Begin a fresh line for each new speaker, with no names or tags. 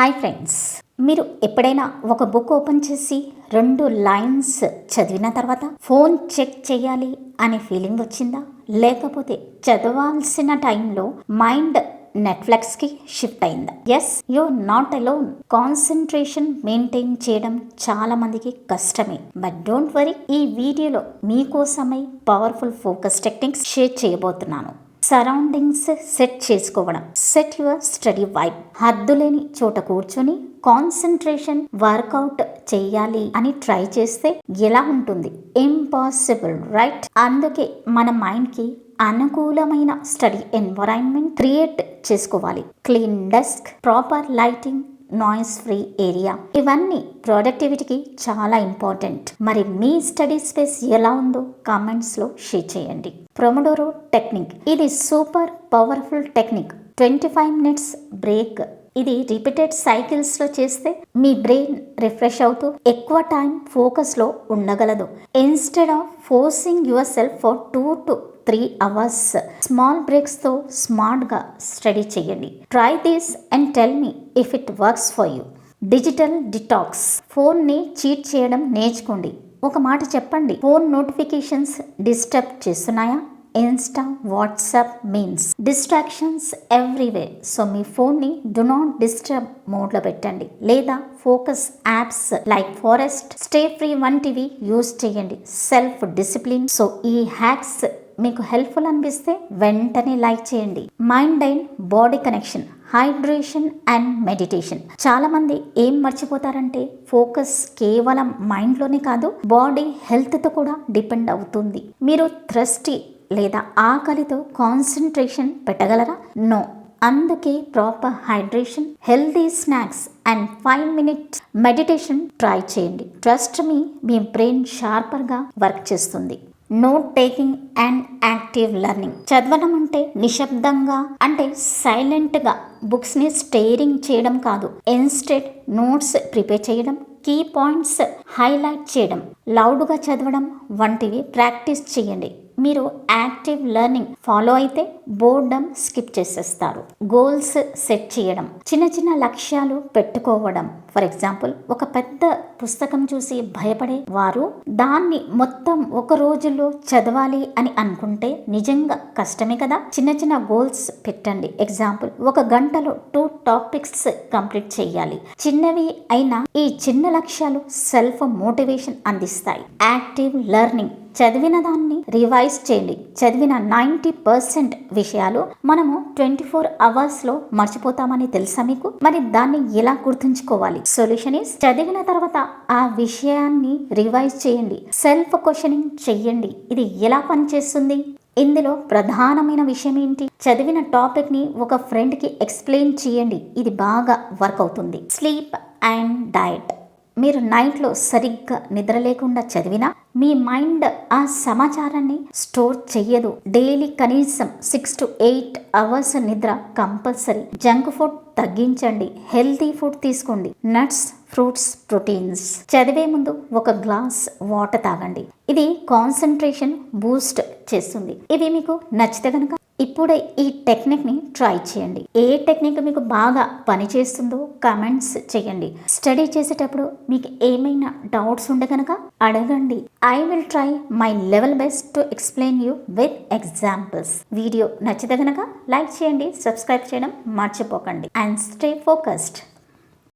Hi friends. మీరు ఎప్పుడైనా ఒక బుక్ ఓపెన్ చేసి రెండు లైన్స్ చదివిన తర్వాత ఫోన్ చెక్ చేయాలి అనే ఫీలింగ్ వచ్చిందా? లేకపోతే చదవాల్సిన టైంలో మైండ్ నెట్ఫ్లిక్స్కి షిఫ్ట్ అయిందా? Yes you not alone concentration maintain చేయడం చాలా మందికి కష్టమే. బట్ డోంట్ వరీ ఈ వీడియోలో మీకోసమై పవర్ఫుల్ ఫోకస్ టెక్నిక్స్ షేర్ చేయబోతున్నాను. సరౌండింగ్స్ సెట్ చేసుకోవడం. Set your study vibe. హద్దులేని చోట కూర్చొని కాన్సన్ట్రేషన్ వర్కౌట్ చేయాలి అని ట్రై చేస్తే ఎలా ఉంటుంది? Impossible right? అందుకే మన మైండ్కి అనుకూలమైన స్టడీ ఎన్వైరాన్మెంట్ క్రియేట్ చేసుకోవాలి. Clean desk proper lighting noise free area ఇవన్నీ ప్రొడక్టివిటీకి చాలా ఇంపార్టెంట్ మరి మీ స్టడీ స్పేస్ ఎలా ఉందో కామెంట్స్లో షేర్ చేయండి. ప్రొమడోరో టెక్నిక్ ఇది super powerful technique twenty five minutes break ఇది రిపీటెడ్ సైకిల్స్లో చేస్తే మీ బ్రెయిన్ రిఫ్రెష్ అవుతూ ఎక్కువ టైం ఫోకస్లో ఉండగలదు. Instead of forcing your self for two to three hours. Small బ్రేక్స్తో స్మార్ట్గా స్టడీ చేయండి. Try this and tell me if it works for you. Digital detox. ఫోన్ని చీట్ చేయడం నేర్చుకోండి. ఒక మాట చెప్పండి. Phone notifications disturb చేస్తున్నాయా? Insta WhatsApp means. Distractions every way so మీ ఫోన్ని do not disturb మోడ్లో పెట్టండి. లేదా focus apps like Forest Stay Free వంటివి యూస్ చేయండి. Self discipline. సో ఈ హ్యాక్స్ మీకు హెల్ప్ఫుల్ అనిపిస్తే వెంటనే లైక్ చేయండి. Mind and body connection hydration and meditation చాలా మంది ఏం మర్చిపోతారంటే ఫోకస్ కేవలం మైండ్లోనే కాదు బాడీ హెల్త్తో కూడా డిపెండ్ అవుతుంది. మీరు థ్రస్టీ లేదా ఆకలితో కాన్సన్ట్రేషన్ పెట్టగలరా? నో అందుకే proper hydration healthy snacks and five minutes meditation try చేయండి. ట్రస్ట్ మీ మీ బ్రెయిన్ షార్పర్గా వర్క్ చేస్తుంది. Note taking and active learning. చదవడం అంటే నిశ్శబ్దంగా అంటే సైలెంట్గా బుక్స్ని స్టేరింగ్ చేయడం కాదు. ఇన్స్టెడ్ నోట్స్ ప్రిపేర్ చేయడం కీ పాయింట్స్ హైలైట్ చేయడం లౌడ్గా చదవడం వంటివి ప్రాక్టీస్ చేయండి. మీరు యాక్టివ్ లెర్నింగ్ ఫాలో అయితే బోర్డమ్ స్కిప్ చేసేస్తారు. గోల్స్ సెట్ చేయడం చిన్న చిన్న లక్ష్యాలు పెట్టుకోవడం. ఫర్ ఎగ్జాంపుల్ ఒక పెద్ద పుస్తకం చూసి భయపడే వారు దాన్ని మొత్తం ఒక రోజులో చదవాలి అని అనుకుంటే నిజంగా కష్టమే కదా? చిన్న చిన్న గోల్స్ పెట్టండి. ఎగ్జాంపుల్ ఒక గంటలో టూ టాపిక్స్ కంప్లీట్ చేయాలి. చిన్నవి అయినా ఈ చిన్న లక్ష్యాలు సెల్ఫ్ మోటివేషన్ అందిస్తాయి. యాక్టివ్ లెర్నింగ్ చదివిన దాన్ని రివైజ్ చేయండి. చదివిన నైంటీ పర్సెంట్ విషయాలు మనము ట్వంటీ ఫోర్ అవర్స్లో మర్చిపోతామని తెలుసా మీకు? మరి దాన్ని ఎలా గుర్తుంచుకోవాలి? సొల్యూషన్ ఇస్ చదివిన తర్వాత ఆ విషయాన్ని రివైజ్ చేయండి. సెల్ఫ్ క్వశ్చనింగ్ చెయ్యండి ఇది ఎలా పనిచేస్తుంది? ఇందులో ప్రధానమైన విషయం ఏంటి? చదివిన టాపిక్ని ఒక ఫ్రెండ్కి ఎక్స్ప్లెయిన్ చేయండి. ఇది బాగా వర్క్ అవుతుంది. Sleep and diet. మీరు నైట్లో సరిగ్గా నిద్ర లేకుండా చదివినా మీ మైండ్ ఆ సమాచారాన్ని స్టోర్ చెయ్యదు. డైలీ కనీసం సిక్స్ టు ఎయిట్ అవర్స్ నిద్ర కంపల్సరీ. జంక్ ఫుడ్ తగ్గించండి. హెల్తీ ఫుడ్ తీసుకోండి. Nuts fruits proteins. చదివే ముందు ఒక గ్లాస్ వాటర్ తాగండి. ఇది కాన్సన్ట్రేషన్ బూస్ట్ చేస్తుంది. ఇది మీకు నచ్చితే కనుక ఇప్పుడే ఈ టెక్నిక్ని ట్రై చేయండి. ఏ టెక్నిక్ మీకు బాగా పనిచేస్తుందో కమెంట్స్ చేయండి. స్టడీ చేసేటప్పుడు మీకు ఏమైనా డౌట్స్ ఉంటే కనుక అడగండి. I will try my level best to explain you with examples. Video నచ్చితే కనుక లైక్ చేయండి సబ్స్క్రైబ్ చేయడం మర్చిపోకండి. And stay focused.